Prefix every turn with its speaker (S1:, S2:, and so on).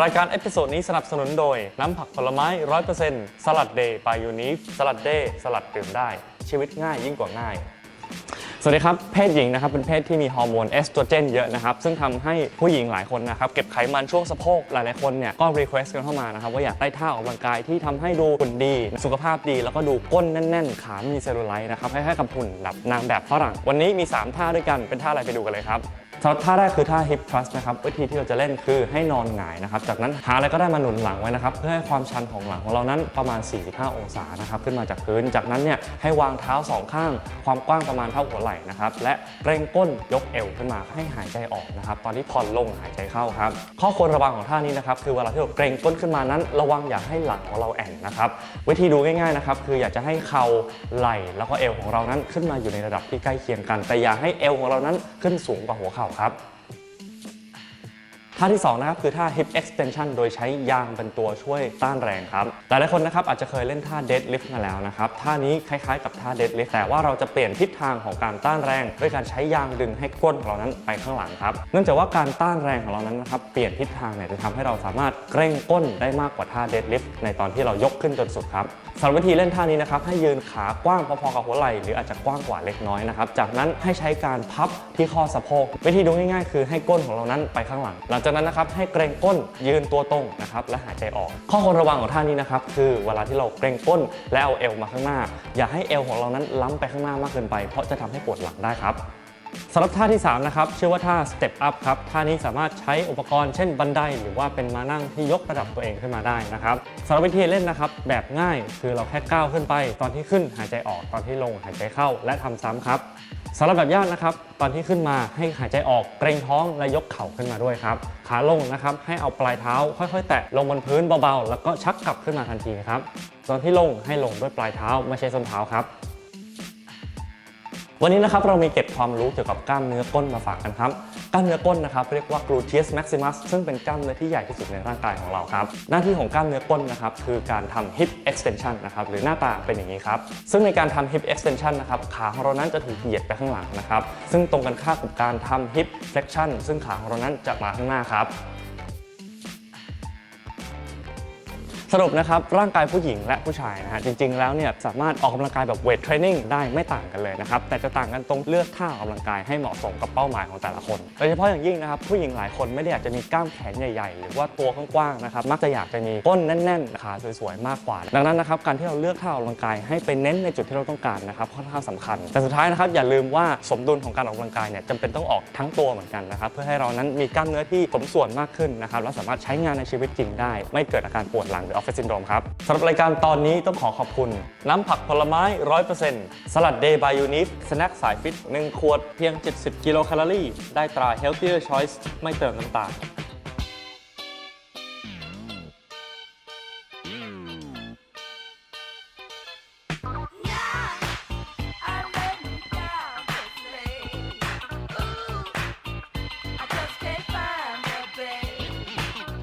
S1: รายการเอพิโซดนี้สนับสนุนโดย น้ำผักผลไม้ร้อยเปอร์เซ็นต์สลัดเดย์ by ยูนิฟสลัดเดย์สลัดดื่มได้ ชีวิตง่ายยิ่งกว่าง่าย สวัสดีครับ เพศหญิงนะครับเป็นเพศที่มีฮอร์โมนเอสโตรเจนเยอะนะครับ ซึ่งทำให้ผู้หญิงหลายคนนะครับ เก็บไขมันช่วงสะโพกหลายๆคนเนี่ยก็รีเควสต์กันเข้ามานะครับ ว่าอยากได้ท่าออกกำลังกายที่ทำให้ดูหุ่นดี สุขภาพดีแล้วก็ดูก้นแน่น ๆ ขามีเซลลูไลท์นะครับให้ให้กับหุ่นแบบนางแบบฝรั่ง วันนี้มี 3 ท่าด้วยกันเป็นท่าอะไรไปดูกันเลยครับสำหรับท่าแรกคือท่า hip thrust นะครับวิธีที่เราจะเล่นคือให้นอนหงายนะครับ จากนั้นหาอะไรก็ได้มาหนุนหลังไว้นะครับ เพื่อให้ความชันของหลังของเรานั้นประมาณ 45 องศานะครับขึ้นมาจากพื้น จากนั้นเนี่ยให้วางเท้าสองข้าง ความกว้างประมาณเท่าหัวไหล่นะครับ และเกรงก้นยกเอวขึ้นมาให้หายใจออกนะครับ ตอนที่ผ่อนลงหายใจเข้าครับ ข้อควรระวังของท่านี้นะครับ คือเวลาที่เราเกรงก้นขึ้นมานั้น ระวังอย่าให้หลังของเราแอนนะครับ วิธีดูง่ายๆนะครับ คืออยากจะให้เข่าไหล่แล้วก็เอวของเรานั้นขึ้นมาอยู่ในระดับที่ใกล้เคียงกัน แต่อย่าให้เอวของเรานั้นขึ้นสูงกว่าหัวเข่าครับ ท่าที่ 2 นะครับ คือท่า hip extension โดยใช้ยางเป็นตัวช่วยต้านแรงครับ หลายๆคนนะครับอาจจะเคยเล่นท่า deadlift มาแล้วนะครับ ท่านี้คล้ายๆกับท่า deadlift แต่ว่าเราจะเปลี่ยนทิศทางของการต้านแรง ด้วยการใช้ยางดึงให้ก้นของเรานั้นไปข้างหลังครับ เนื่องจากว่าการต้านแรงของเรานั้นนะครับเปลี่ยนทิศทางเนี่ยจะทำให้เราสามารถเกร่งก้นได้มากกว่าท่า deadlift ในตอนที่เรายกขึ้นจนสุดครับสำหรับวิธีเล่นท่านี้นะครับให้ยืนขากว้างพอๆกับหัวไหล่หรืออาจจะกว้างกว่าเล็กน้อยนะครับจากนั้นให้ใช้การพับที่ข้อสะโพกวิธีดูง่ายๆ คือให้ก้นของเรานั้นไปข้างหลังหลังจากนั้นนะครับให้เกรงก้นยืนตัวตรงนะครับและหายใจออก ข้อควรระวังของท่านี้นะครับคือเวลาที่เราเกรงก้นและเอาเอวมาข้างหน้า อย่าให้เอวของเรานั้นล้ำไปข้างหน้ามากเกินไป เพราะจะทำให้ปวดหลังได้ครับสำหรับท่าที่ 3 นะครับชื่อว่าท่า step up ครับ ท่านี้สามารถใช้อุปกรณ์เช่นบันได หรือว่าเป็นมานั่งที่ยกระดับตัวเองขึ้นมาได้นะครับสำหรับวิธีเล่นนะครับ แบบง่ายคือเราแค่ก้าวขึ้นไป ตอนที่ขึ้นหายใจออกตอนที่ลงหายใจเข้าและทำซ้ำครับ สำหรับแบบยากนะครับ ตอนที่ขึ้นมาให้หายใจออกเกรงท้องและยกเข่าขึ้นมาด้วยครับ ขาลงนะครับให้เอาปลายเท้าค่อยๆ แตะลงบนพื้นเบาๆ แล้วก็ชักกลับขึ้นมาทันทีครับ ตอนที่ลงให้ลงด้วยปลายเท้าไม่ใช่ส้นเท้าครับ วันนี้นะครับเรามีเก็บความรู้เกี่ยวกับกล้ามเนื้อก้นมาฝากกันครับ กล้ามเนื้อก้นนะครับเรียกว่า gluteus maximus ซึ่งเป็นกล้ามเนื้อที่ใหญ่ที่สุดในร่างกายของเราครับ หน้าที่ของกล้ามเนื้อก้นนะครับคือการทำ hip extension นะครับหรือหน้าตาเป็นอย่างนี้ครับ ซึ่งในการทำ hip extension นะครับขาของเรานั้นจะถูกเหยียดไปข้างหลังนะครับ ซึ่งตรงกันข้ามกับการทำ hip flexion ซึ่งขาของเรานั้นจะมาข้างหน้าครับ สรุปนะครับร่างกายผู้หญิงและผู้ชายนะฮะจริงๆแล้วเนี่ยสามารถออกกำลังกายแบบเวทเทรนนิ่งได้ไม่ต่างกันเลยนะครับแต่จะต่างกันตรงเลือกท่าออกกำลังกายให้เหมาะสมกับเป้าหมายของแต่ละคนโดยเฉพาะอย่างยิ่งนะครับผู้หญิงหลายคนไม่ได้อยากจะมีกล้ามแขนใหญ่ๆ หรือว่าตัวกว้างๆนะครับมักจะอยากจะมีก้นแน่นๆขาสวยๆมากกว่า ดังนั้นนะครับการที่เราเลือกท่าออกกำลังกายให้ไปเน้นในจุดที่เราต้องการนะครับค่อนข้างสำคัญ แต่สุดท้ายนะครับอย่าลืมว่าสมดุลของการออกกำลังกายเนี่ยจำเป็นต้องออกทั้งตัวเหมือนกันนะครับเพื่อให้เรานั้นมีกล้ามเนื้อที่สมส่วนมากขึ้นนะครับและสามารถใช้งานในชีวิตจริงได้ ไม่เกิดอาการปวดหลังหรือฟฟซินโดรมครับสำหรับรายการตอนนี้ต้องขอขอบคุณ น้ำผักผลไม้ร้อยเปอร์เซ็นต์สลัดเดย์บายยูนิฟสแน็คสายฟิต 1 ขวดเพียง 70 กิโลแคลอรี่ ได้ตรา Healthier Choice ไม่เติมน้ำตาล